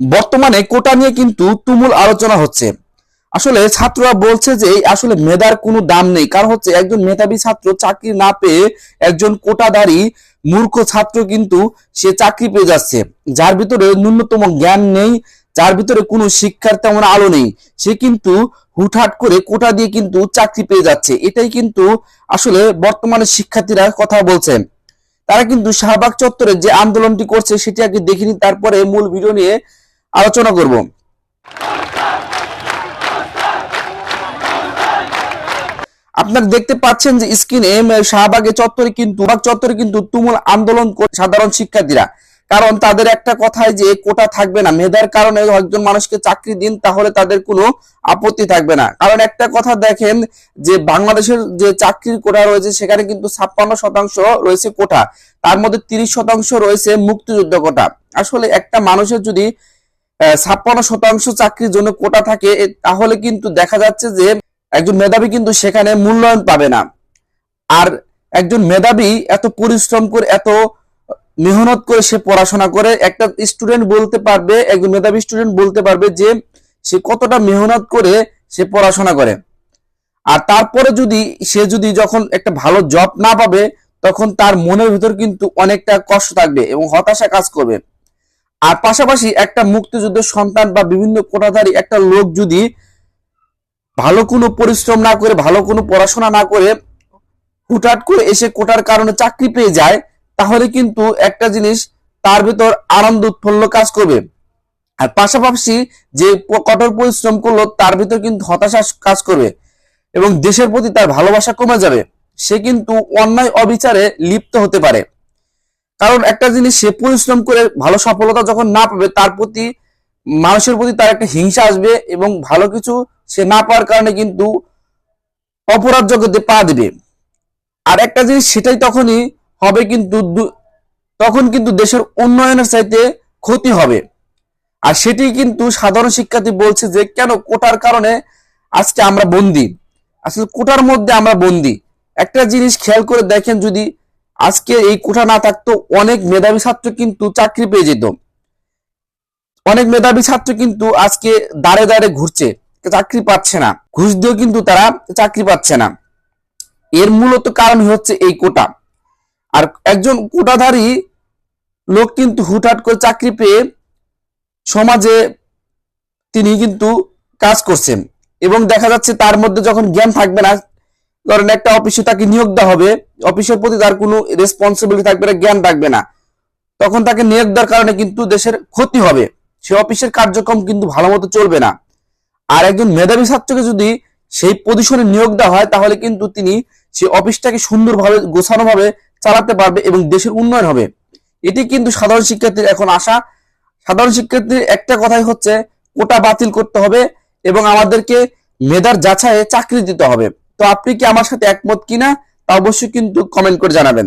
বর্তমানে কোটা নিয়ে কিন্তু তুমুল আলোচনা হচ্ছে। আসলে ছাত্ররা বলছে যে আসলে মেধার কোনো দাম নেই। কারণ হচ্ছে একজন মেধাবী ছাত্র চাকরি না পেয়ে একজন কোটাধারী মূর্খ ছাত্র কিন্তু সে চাকরি পেয়ে যাচ্ছে। যার ভিতরে ন্যূনতম জ্ঞান নেই, যার ভিতরে কোনো শিক্ষার তেমন আলো নেই, সে কিন্তু হুটহাট করে কোটা দিয়ে কিন্তু চাকরি পেয়ে যাচ্ছে। এটাই কিন্তু আসলে বর্তমানে শিক্ষার্থীরা কথা বলছেন তারা কিন্তু শাহবাগ চত্বরে যে আন্দোলনটি করছে সেটি আগে দেখিনি, তারপরে মূল ভিডিও নিয়ে আলোচনা করব। আপনারা দেখতে পাচ্ছেন যে স্ক্রিনে শাহবাগে চত্বরে কিন্তু চত্বরে কিন্তু তুমুল আন্দোলন সাধারণ শিক্ষার্থীরা। কারণ তাদের একটা কথাই যে কোটা থাকবে না। মেধার কারণে একজন মানুষকে চাকরি দিন, তাহলে তাদের কোনো আপত্তি থাকবে না। কারণ একটা কথা দেখেন যে বাংলাদেশের যে চাকরির কোটা রয়েছে, সেখানে কিন্তু ছাপ্পান্ন শতাংশ রয়েছে কোটা। তার মধ্যে তিরিশ শতাংশ রয়েছে মুক্তিযুদ্ধ কোটা। আসলে একটা মানুষের যদি ছাপ্পান্ন শতাংশ চাকরির জন্য কোটা থাকে তাহলে কিন্তু দেখা যাচ্ছে যে একজন মেধাবী কিন্তু সেখানে মূল্যায়ন পাবে না। আর একজন মেধাবী এত পরিশ্রম করে, এত মেহনত করে সে পড়াশোনা করে, একটা স্টুডেন্ট বলতে পারবে, একজন মেধাবী স্টুডেন্ট বলতে পারবে যে সে কতটা মেহনত করে সে পড়াশোনা করে। আর তারপরে যদি সে যদি যখন একটা ভালো জব না পাবে, তখন তার মনের ভিতর কিন্তু অনেকটা কষ্ট থাকবে এবং হতাশা কাজ করবে। আর পাশাপাশি একটা মুক্তিযুদ্ধের সন্তান বা বিভিন্ন কোটাধারী একটা লোক যদি ভালো কোনো পরিশ্রম না করে, ভালো কোনো পড়াশোনা না করে, হুটহাট করে এসে কোটার কারণে চাকরি পেয়ে যায়, তাহলে কিন্তু একটা জিনিস তার ভিতর আনন্দ উৎফুল্ল কাজ করবে। আর পাশাপাশি যে কঠোর পরিশ্রম করল, তার ভিতর কিন্তু হতাশা কাজ করবে এবং দেশের প্রতি তার ভালোবাসা কমে যাবে। সে কিন্তু অন্যায় অবিচারে লিপ্ত হতে পারে। কারণ একটা জিনিস সে পরিশ্রম করে ভালো সফলতা যখন না পাবে, তার প্রতি মানুষের প্রতি তার একটা হিংসা আসবে এবং ভালো কিছু সে না পাওয়ার কারণে কিন্তু অপরাধ জগতে পা দেবে। আর একটা জিনিস সেটাই তখনই হবে কিন্তু তখন কিন্তু দেশের উন্নয়নের চাইতে ক্ষতি হবে। আর সেটি কিন্তু সাধারণ শিক্ষার্থী বলছে যে, কেন কোটার কারণে আজকে আমরা বন্দি? আসলে কোটার মধ্যে আমরা বন্দি। একটা জিনিস খেয়াল করে দেখেন যদি আজকে এই কোঠা না থাকতো অনেক মেধাবী ছাত্র কিন্তু চাকরি পেয়ে যেত। অনেক মেধাবী ছাত্র কিন্তু আজকে দাঁড়ে দাঁড়ে ঘুরছে, চাকরি পাচ্ছে না। ঘুষ দিয়েও কিন্তু তারা চাকরি পাচ্ছে না। এর মূলত কারণ হচ্ছে এই কোটা আর একজন কোটাধারী লোক কিন্তু হুটহাট করে চাকরি পেয়ে সমাজে তিনি কিন্তু কাজ করছেন। এবং দেখা যাচ্ছে তার মধ্যে যখন জ্ঞান থাকবে না ধরেন একটা অফিসে তাকে নিয়োগ দেওয়া হবে, অফিসের প্রতি তার কোনো রেসপন্সিবিলিটি থাকবে না, জ্ঞান থাকবে না। তখন তাকে নিয়োগ দেওয়ার কারণে কিন্তু দেশের ক্ষতি হবে। সে অফিসের কার্যক্রম কিন্তু ভালো মতো চলবে না। আর একজন মেধাবী ছাত্রকে যদি সেই পজিশনে নিয়োগ দেওয়া হয়, তাহলে কিন্তু তিনি সেই অফিসটাকে সুন্দরভাবে গোছানোভাবে চালাতে পারবে এবং দেশের উন্নয়ন হবে। এটি কিন্তু সাধারণ শিক্ষার্থীর এখন আশা। সাধারণ শিক্ষার্থীর একটা কথাই হচ্ছে, কোটা বাতিল করতে হবে এবং আমাদেরকে মেধার যাচাইয়ে চাকরি দিতে হবে। তো আপনি কি আমার সাথে একমত কিনা তা অবশ্যই কিন্তু কমেন্ট করে জানাবেন।